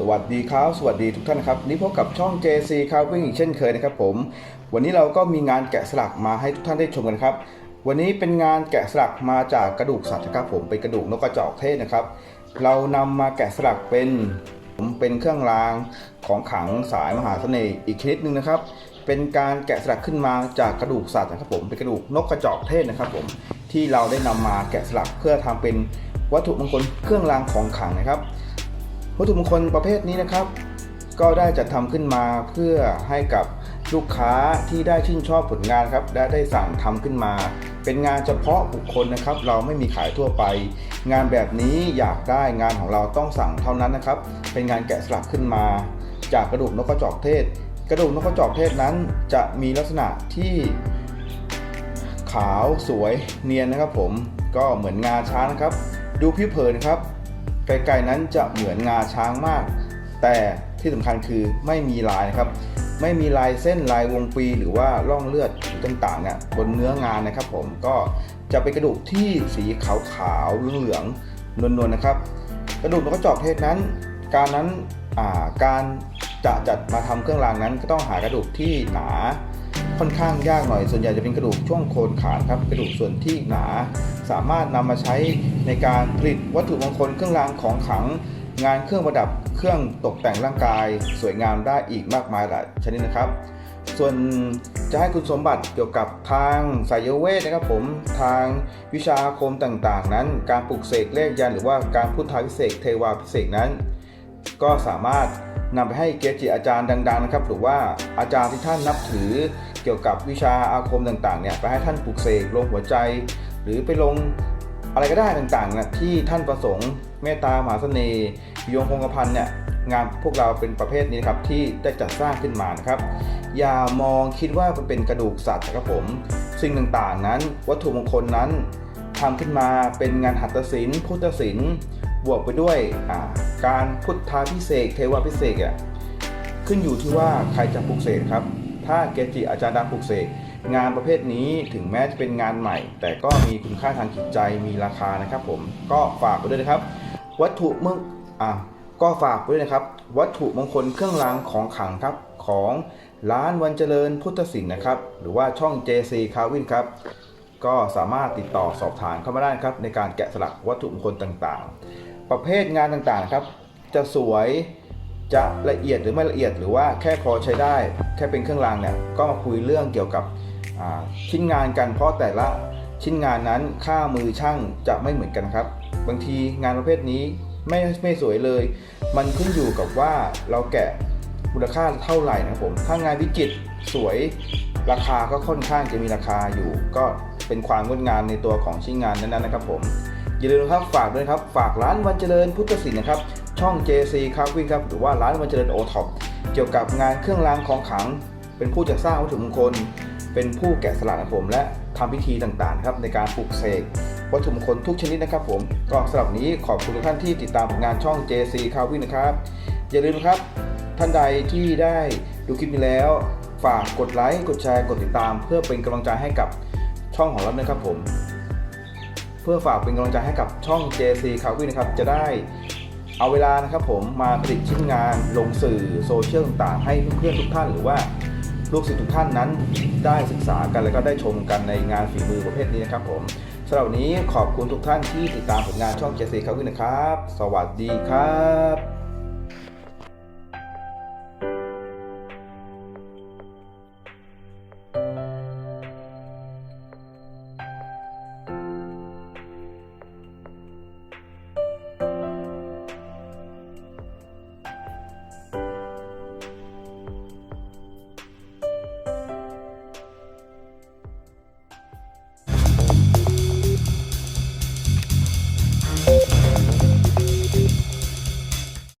สวัสดีครับสวัสดีทุกท่านครับนี่พบกับช่อง JC ครับวิ่งอีกเช่นเคยนะครับผม วันนี้เราก็มีงานแกะสลักมาให้ทุกท่านได้ชมกันครับ วันนี้เป็นงานแกะสลักมาจากกระดูกสัตว์นะครับผมเป็นกระดูกนกกระจอกเทศนะครับ เรานำมาแกะสลักเป็นเป็นเครื่องรางของขังสายมหาเสน่ห์อีกชนิดหนึ่งนะครับ เป็นการแกะสลักขึ้นมาจากกระดูกสัตว์นะครับผมเป็นกระดูกนกกระจอกเทศนะครับผมที่เราได้นำมาแกะสลักเพื่อทำเป็นวัตถุมงคลเครื่องรางของขังนะครับ วัตถุมงคลประเภทนี้นะครับ ก็ได้จัดทำขึ้นมาเพื่อให้กับลูกค้าที่ได้ชื่นชอบผลงานครับและได้สั่งทำขึ้นมา เป็นงานเฉพาะบุคคลนะครับ เราไม่มีขายทั่วไป งานแบบนี้อยากได้งานของเราต้องสั่งเท่านั้นนะครับ เป็นงานแกะสลักขึ้นมา จากกระดูกนกกระจอกเทศ กระดูกนกกระจอกเทศนั้น จะมีลักษณะที่ขาวสวยเนียนนะครับผมก็เหมือนงาช้างนะครับ ดูผิวเผินครับ ไกลๆนั้นจะเหมือนงาช้างมาก แต่ที่สำคัญคือไม่มีลายนะครับ ไม่มีลายเส้นลายวงปีหรือว่าร่องเลือดต่างๆเนี่ยบนเนื้องานนะครับ ผมก็จะเป็นกระดูกที่สีขาวๆเหลืองๆนวลๆนะครับ กระดูกนกกระจอกเทศนั้น การนั้นการจะจัดมาทำเครื่องรางนั้นก็ต้องหากระดูกที่หนา ค่อนข้างยากหน่อย ส่วนใหญ่จะเป็นกระดูกช่วงโคนขาครับ กระดูกส่วนที่หนา สามารถนำมาใช้ในการผลิตวัตถุมงคลเครื่องรางของขลัง งานเครื่องประดับ เครื่องตกแต่งร่างกาย สวยงามได้อีกมากมายหลายชนิดนะครับ ส่วนจะให้คุณสมบัติเกี่ยวกับทางสายเวทนะครับผมทางวิชาอาคมต่างๆ นั้น การปลุกเสกเลขยันหรือว่าการพุทธาพิเศษเทวาพิเศษนั้น ก็สามารถ นำไปให้เกจิอาจารย์ดังๆนะครับหรือว่าอาจารย์ที่ท่านนับถือเกี่ยวกับวิชาอาคมต่างๆเนี่ยไปให้ท่านปลุกเสกลงหัวใจ หรือไปลงอะไรก็ได้ต่างๆนะที่ท่านประสงค์เมตตามหาเสน่ห์ยงคงกระพันเนี่ยงานพวกเราเป็นประเภทนี้นครับที่ได้จัดสร้างขึ้นมานะครับ อย่ามองคิดว่ามันเป็นกระดูกสัตว์นะครับผมสิ่งต่างๆนั้น วัตถุมงคลนั้นทำขึ้นมาเป็นงานหัตถศิลป์พุทธศิลป์ บวกไปด้วยการพุทธาพิเศษเทวาพิเศษอะขึ้นอยู่ที่ว่าใครจะปลุกเสกครับ ถ้าเกจิอาจารย์ดังปลุกเสกงานประเภทนี้ถึงแม้จะเป็นงานใหม่ แต่ก็มีคุณค่าทางจิตใจมีราคานะครับ ผมก็ฝากไว้ด้วยนะครับ วัตถุมึงอะก็ฝากไว้ด้วยนะครับ วัตถุมงคลเครื่องรางของขลังครับของร้านวันเจริญพุทธศิลป์นะครับ หรือว่าช่อง JC c a r w i n ครับ ก็สามารถติดต่อสอบถามเข้ามาได้ครับ ในการแกะสลักวัตถุมงคลต่างๆ ประเภทงานต่างๆครับ จะสวยจะละเอียดหรือไม่ละเอียดหรือว่าแค่พอใช้ได้ แค่เป็นเครื่องรางเนี่ยก็มาคุยเรื่องเกี่ยวกับชิ้นงานกันเพราะแต่ละชิ้นงานนั้นค่ามือช่างจะไม่เหมือนกันครับ บางทีงานประเภทนี้ไม่ไม่สวยเลย มันขึ้นอยู่กับว่าเราแกะมูลค่าเท่าไหร่นะครับผมถ้างานวิจิตรสวยราคาก็ค่อนข้างจะมีราคาอยู่ ก็เป็นความงดงามในตัวของชิ้นงานนั้นๆนะครับผม อย่าลืมครับฝากด้วยครับ ฝากร้านวันเจริญพุทธศิลป์นะครับ ช่อง JC c a r v i n g ครับ หรือว่าร้านวันเจริญโอท็อปเกี่ยวกับงานเครื่องรางของขลัง เป็นผู้จัดสร้างวัตถุมงคล เป็นผู้แกะสลักนะผม และทำพิธีต่างๆครับในการปลุกเสกวัตถุมงคลทุกชนิดนะครับ ผมก็สำหรับนี้ขอบคุณทุกท่านที่ติดตามผลงานช่อง JC c a r v i n g นะครับ อย่าลืมครับ ท่านใดที่ได้ดูคลิปนี้แล้ว ฝากกดไลค์กดแชร์กดติดตาม เพื่อเป็นกำลังใจให้กับช่องของเรานะครับผม พื่อฝากเป็นกำลังใจให้กับช่อง JC c a r v i n นะครับ จะได้เอาเวลานะครับผมมาผลิตชิ้นงานลงสื่อโซเชียลต่างๆให้เพื่อนๆทุกท่านหรือว่าลูกศิษย์ทุกท่านนั้นได้ศึกษากันแล้วก็ได้ชมกันในงานฝีมือประเภทนี้นะครับผมสำหรับวันนี้ขอบคุณทุกท่านที่ติดตามผลงานช่อง JC c a r v i n นะครับ สวัสดีครับ